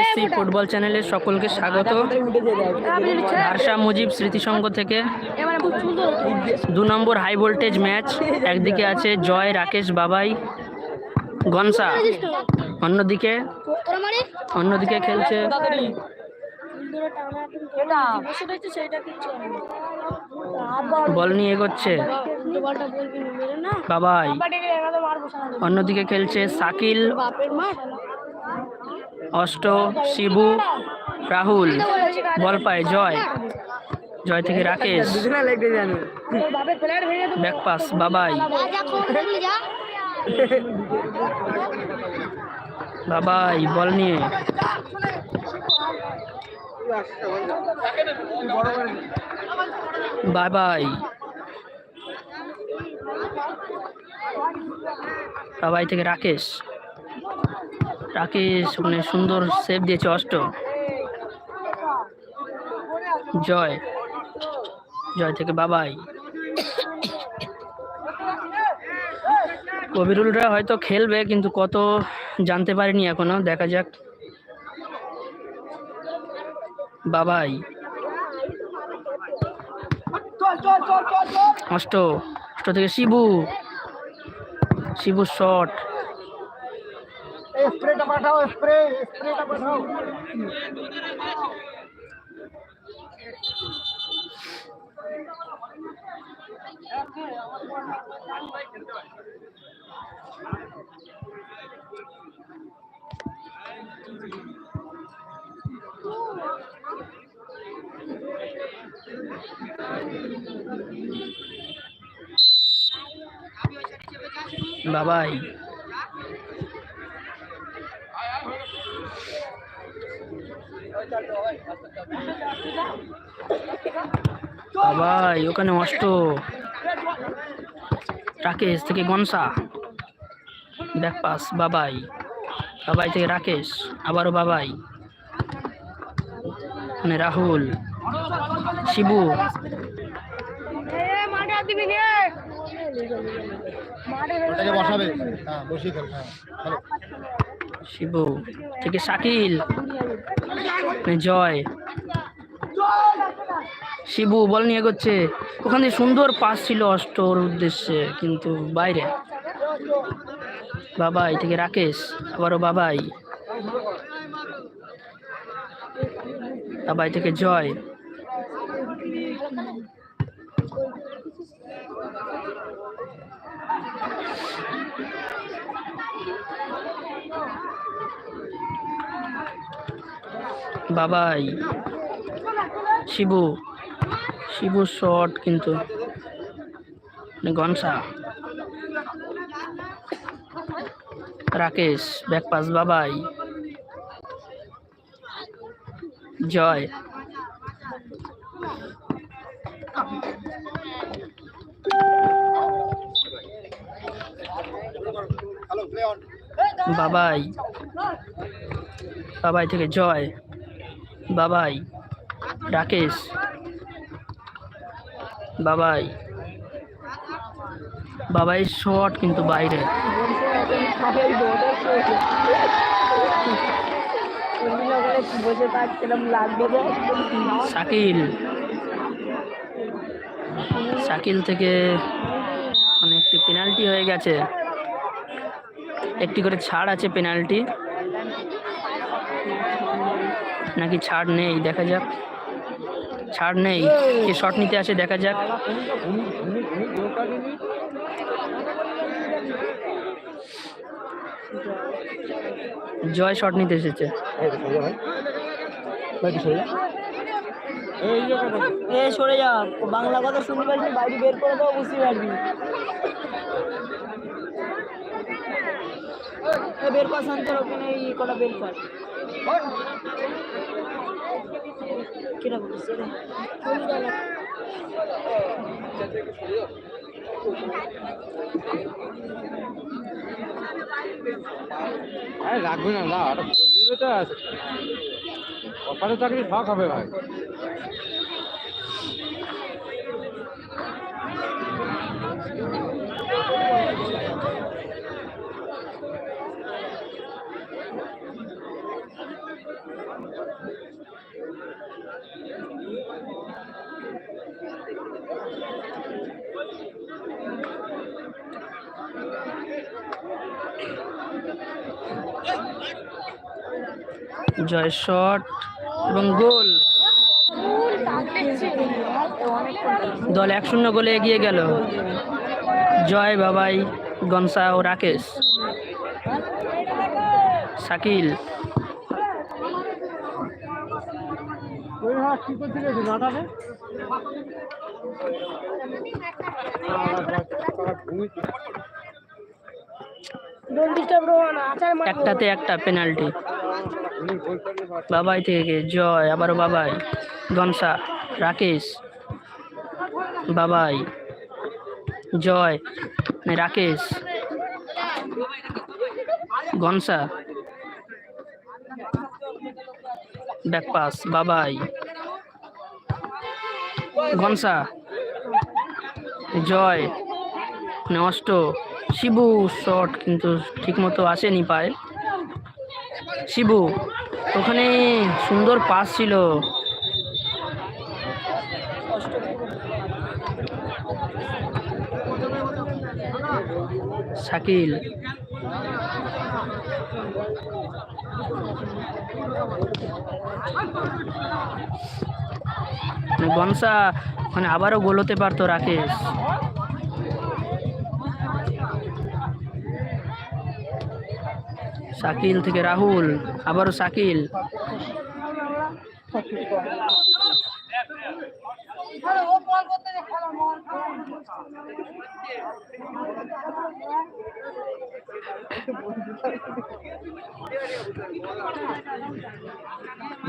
SC football চ্যানেলের সকলকে স্বাগত। ভারসা মুজিব স্মৃতিসংঘ থেকে দু নম্বর হাই ভোল্টেজ ম্যাচ। একদিকে আছে জয় রাকেশ বাবাই গনসা অন্যদিকে অন্যদিকে খেলছে বল নিয়ে এগোচ্ছে বাবাই। অন্যদিকে খেলছে সাকিল। অষ্ট, শিবু, রাহুল বল পায় জয়। জয় থেকে রাকেশ। ব্যাক পাস বাবাই। বাবাই, বল নিয়ে। বাই বাই বাবাই থেকে রাকেশ। রাকেশ মানে সুন্দর সেভ দিয়েছে অষ্ট। জয়। জয় থেকে বাবাই। কবিরুলরা হয়তো খেলবে, কিন্তু কত জানতে পারিনি এখনও। দেখা যাক। বাবাই। অষ্ট। অষ্ট থেকে Shibu. Shibu shot স্প্রেটা পাঠাও স্প্রে স্প্রেটা পাঠাও বাবাই বাবাই ওখানে অষ্ট রাকেশ থেকে গনসা। ব্যাক পাস বাবাই। বাবাই থেকে রাকেশ আবারও বাবাই। মানে রাহুল শিবু। হ্যাঁ হ্যাঁ শিবু থেকে শাকিল। জয়। শিবু, বল নিয়ে করছে ওখানে সুন্দর পাস ছিল অষ্টর উদ্দেশ্যে, কিন্তু বাইরে। বাবাই থেকে রাকেশ, আবারও বাবাই। বাবাই থেকে জয়। বাবাই। শিবু। শিবু শট কিন্তু। মানে গনসা। রাকেশ ব্যাক পাস বাবাই। জয়। বাবাই। বাবাই থেকে জয়। বাবাই, রাকেশ। বাবাই। বাবাই শট কিন্তু বাইরে। শাকিল। শাকিল থেকে মানে একটি পেনাল্টি হয়ে গেছে। একটি করে ছাড় আছে পেনাল্টি নাকি ছাড় নেই? দেখা যাক। ছাড় নেই। কে শট নিতে আসে, দেখা যাক। জয় শট নিতে এসেছে। সরে যা। বাংলা কথা শুনতে বাইরে বের করে দেবো বুঝতে পারবি এ বের কর শান্তর ওখানে এই কটা বের বলিস আরে রাখবে না না ওটা বসবে তো ওখানে চাকরি শখ হবে ভাই। জয় শট এবং গোল। দল এক শূন্য গোলে এগিয়ে গেল। জয় বাবাই, গনসা ও রাকেশ। শাকিল। একটাতে একটা পেনাল্টি বাবাই থেকে জয়, আবারও বাবাই। গনসা, রাকেশ। বাবাই, জয় মানে রাকেশ। গনসা। ব্যাকপাস বাবাই। গনসা। জয় নষ্ট শিবু শট কিন্তু ঠিকমতো আসেনি পায়। শিবু, ওখানে সুন্দর পাস ছিল। শাকিল। গনসা মানে আবারও গোল হতে পারতো রাকেশ। শাকিল থেকে রাহুল আবারও শাকিল।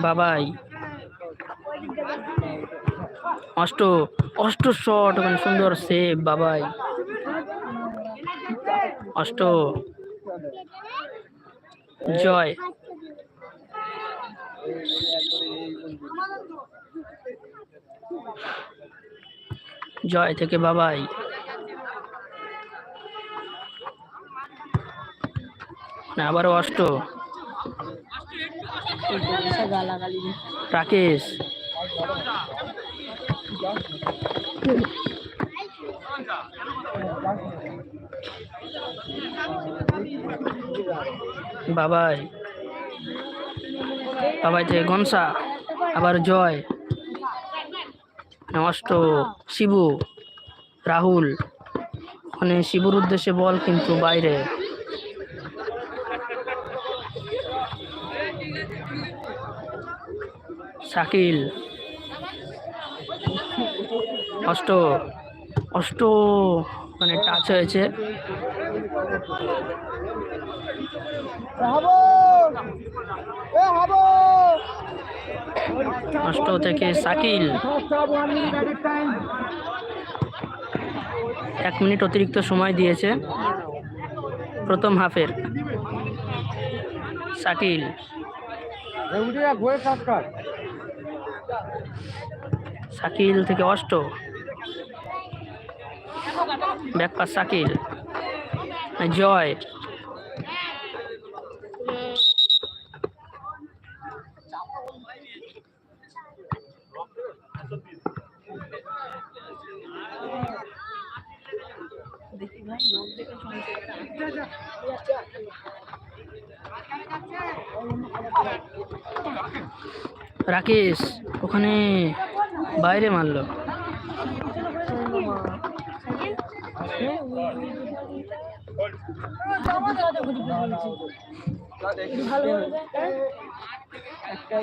বাবাই। অষ্ট অষ্ট শট ওখানে সুন্দর সেভ বাবাই। অষ্ট। জয়। জয় থেকে বাবাই। না অষ্ট। রাকেশ। বাবাই। বাবাই থেকে গনসা আবার জয়। অষ্ট। শিবু, রাহুল। মানে শিবুর উদ্দেশ্যে বল কিন্তু বাইরে। শাকিল। অষ্ট। অষ্ট। মানে টাচ হয়েছে। হব অষ্ট থেকে শাকিল। এক মিনিট অতিরিক্ত সময় দিয়েছে প্রথম হাফের। কর শাকিল থেকে অষ্ট। ব্যাকপাস শাকিল। জয়। রাকেশ ওখানে বাইরে মারলো।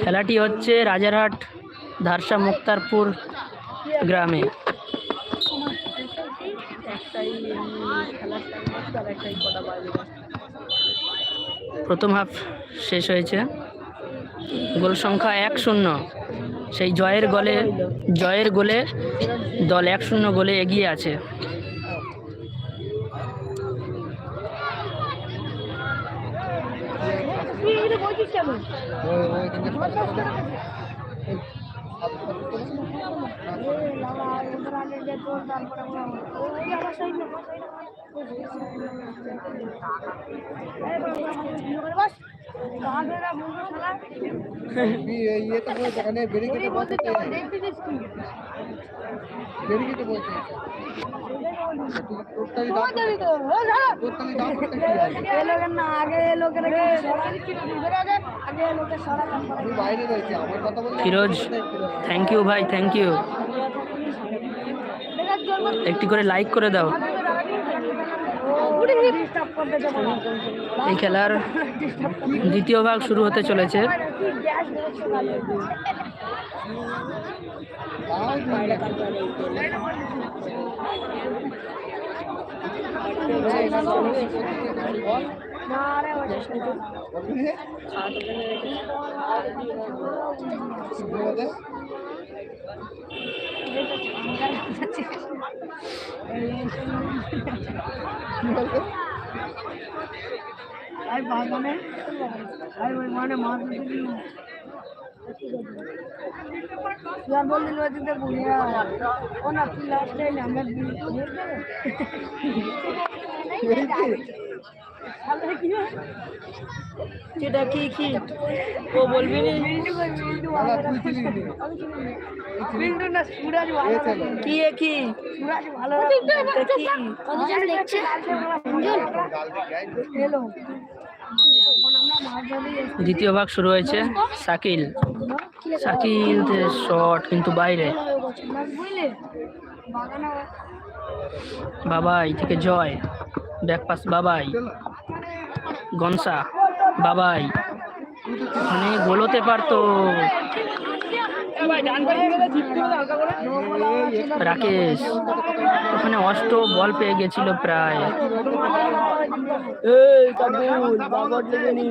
খেলাটি হচ্ছে রাজারহাট ধারসা মুক্তারপুর গ্রামে। প্রথম হাফ শেষ হয়েছে। গোল সংখ্যা এক শূন্য। সেই জয়ের গোলে জয়ের গোলে দল এক শূন্য গোলে এগিয়ে আছে। তুই এগুলো বলছিস কেমন ইয়ে তো ফিরোজ থ্যাংক ইউ ভাই থ্যাংক ইউ একটি করে লাইক করে দাও। এই খেলার দ্বিতীয় ভাগ শুরু হতে চলেছে। বাগানে ওই মানে মাছ দিলি यार बोल दिल वजह से बोलिया ओ ना फिर लास्ट टाइम हमें যেটা কি কি ও বলবি নি বিল্ডু না সুরাজ ভালো কি এ কি সুরাজ ভালো কি কতজন দেখছে হ্যালো দ্বিতীয় ভাগ শুরু হয়েছে শাকিল। শাকিল শট কিন্তু বাইরে। বাবাই থেকে জয়। ব্যাকপাস বাবাই। গনসা বাবাই। ওখানে গোলোতে পারতো। রাকেশ। ওখানে অষ্ট বল পেয়ে গেছিল প্রায়। এই তাবুল বাগট লেগে নি।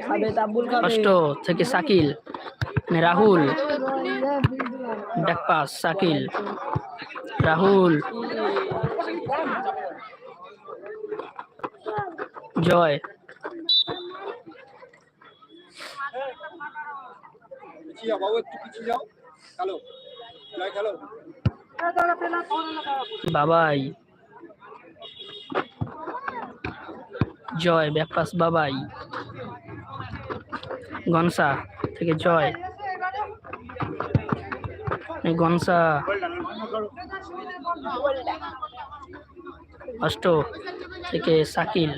খাবে তাবুল খাবে। অষ্ট থেকে শাকিল মানে রাহুল। ব্যাকপাস শাকিল। রাহুল। জয়। বাবাই। জয় ব্যাকপাস বাবাই। গনসা থেকে জয়। গনসা। অষ্ট থেকে শাকিল।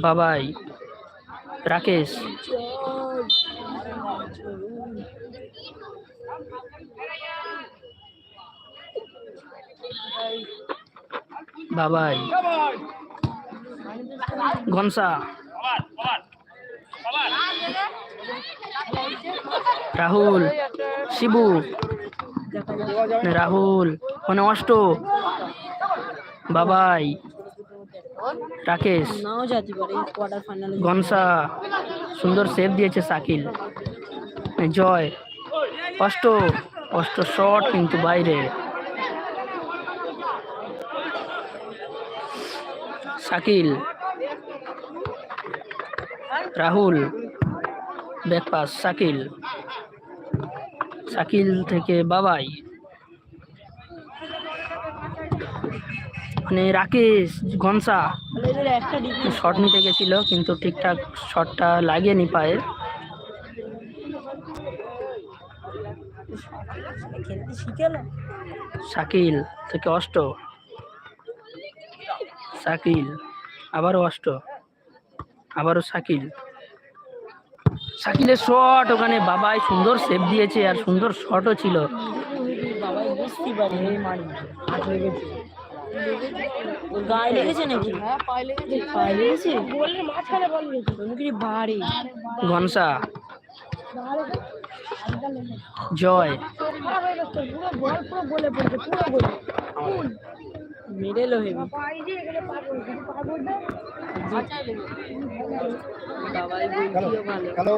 বাবাই রাকেশ। বাবাই। ঘনসা। রাহুল, শিবু। রাহুল। মানে অষ্ট। বাবাই। রাকেশ। গনসা সুন্দর সেভ দিয়েছে শাকিল। জয়। অষ্ট। অষ্ট শট কিন্তু বাইরে শাকিল রাহুল ব্যাকপাস শাকিল। শাকিল থেকে বাবাই। মানে রাকেশ ঘনসা। শট নিতে গেছিল কিন্তু ঠিকঠাক শটটা লাগেনি পায়ে শাকিল থেকে অষ্ট। শাকিল আবারও অষ্ট আবারও শাকিল। শাকিলের শট ওখানে বাবাই সুন্দর সেভ দিয়েছে আর সুন্দর শটও ছিল। গায়ে লেগেছে নাকি? হ্যাঁ পায়ে লেগেছে। বাড়ি। ঘনসা। জয়। হেভি বাবাই বলছিও ভালো।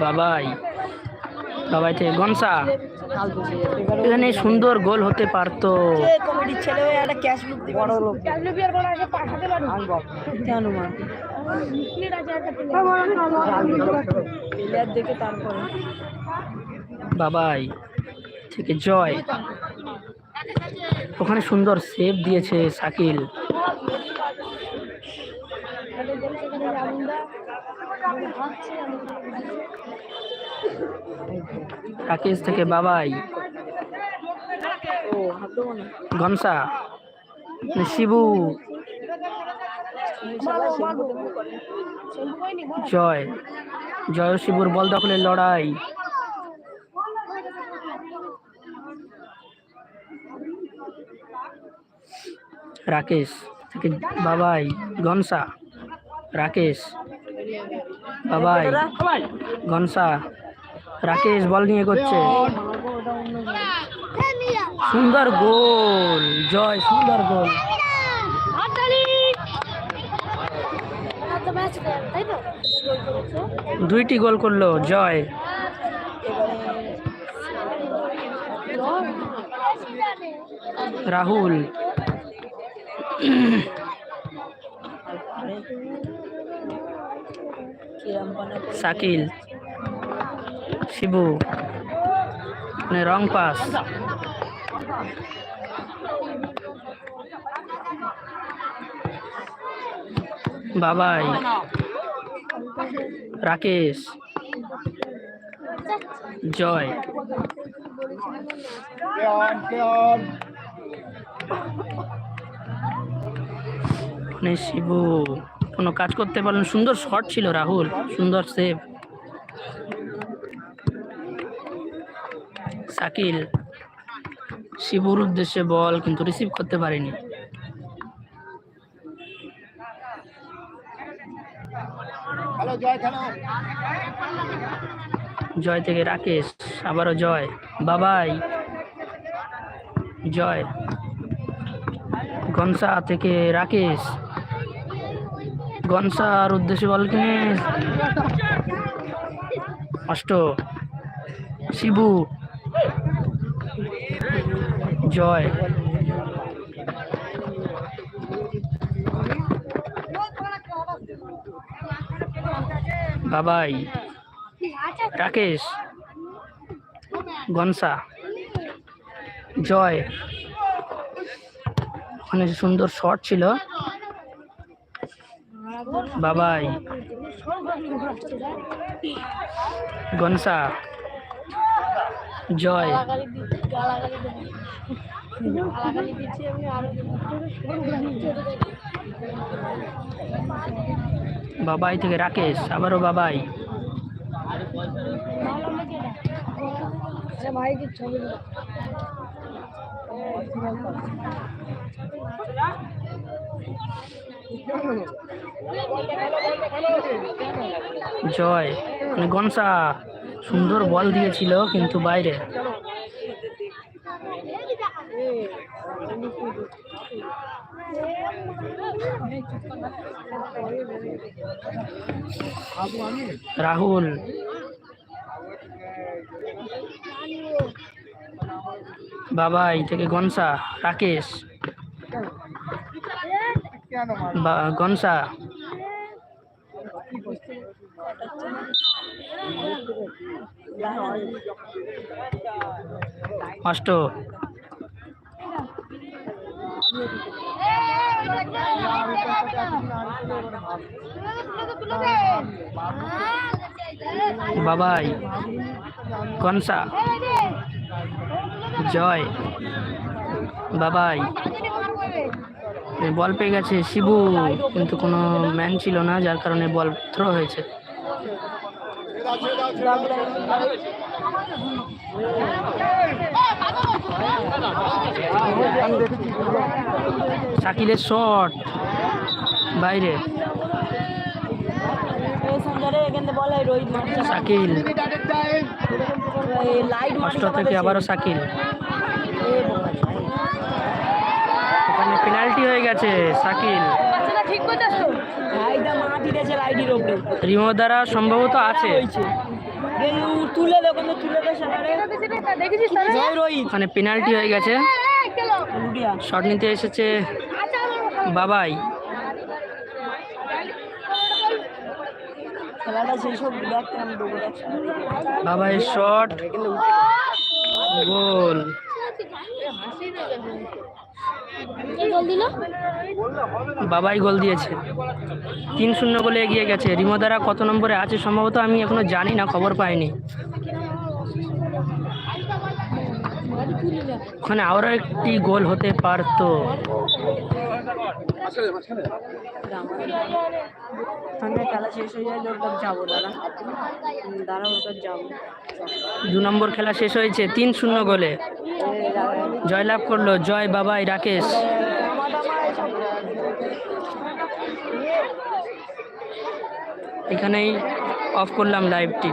বাবাই বাবাই থেকে গনসা। এখানে সুন্দর গোল হতে পারতো। ছেলে হয়ে একটা ক্যাশ বড় লোক। দেখে তারপরে। বাবাই থেকে জয়। ওখানে সুন্দর সেভ দিয়েছে শাকিল। রাকেশ থেকে বাবাই। ঘনসা শিবু। জয় জয় শিবুর বল দখলের লড়াই। রাকেশ। থেকে বাবাই গনসা রাকেশ। বাবাই গনসা রাকেশ বল নিয়ে করছে সুন্দর গোল, জয়, সুন্দর গোল। দুইটি গোল করল, জয়। রাহুল শাকিল শিবু মানে রং পাস। বাবাই রাকেশ জয়। মানে শিবু কোনো কাজ করতে পারলেন সুন্দর শট ছিল রাহুল সুন্দর সেভ শাকিল শিবুর উদ্দেশ্যে বল কিন্তু রিসিভ করতে পারেনি। জয় থেকে রাকেশ আবারও জয়। বাবাই জয়। গনসা থেকে রাকেশ। গনসার উদ্দেশ্যে বল কিনে। অষ্ট। শিবু। জয়। বাবাই। রাকেশ। গনসা। জয়। ওখানে সুন্দর শট ছিল। বাবাই। গনসা। জয়। বাবাই থেকে রাকেশ আবারও বাবাই। জয়। মানে গনসা সুন্দর বল দিয়েছিল কিন্তু বাইরে। রাহুল। বাবাই থেকে গনসা। রাকেশ। গনসা। অষ্ট। বাবাই কনসা জয়। বাবাই। বল পেয়ে গেছে শিবু কিন্তু কোনো ম্যান ছিল না যার কারণে বল থ্রো হয়েছে। শাকিলের শট বাইরে। শাকিল। লাইট অষ্ট থেকে আবারও শাকিল। পেনাল্টি হয়ে গেছে শাকিল। রিমো দ্বারা সম্ভবত আছে। ওখানে পেনাল্টি হয়ে গেছে। শট নিতে এসেছে বাবাই। দেবো? একসাথে বাবাই শট গোল। গোল দিল বাবাই গোল দিয়েছে। তিন শূন্য গোলে এগিয়ে গেছে। রিমোদারা কত নম্বরে আছে? সম্ভবত আমি এখনও জানি না, খবর পাইনি। ওখানে আরও একটি গোল হতে পারতো। খেলা শেষ হয়ে যায় যাব দাঁড়া। দাঁড়া যাব। দু নম্বর খেলা শেষ হয়েছে তিন শূন্য গোলে। জয়লাভ করল জয় বাবাই রাকেশ। এখানেই অফ করলাম লাইভটি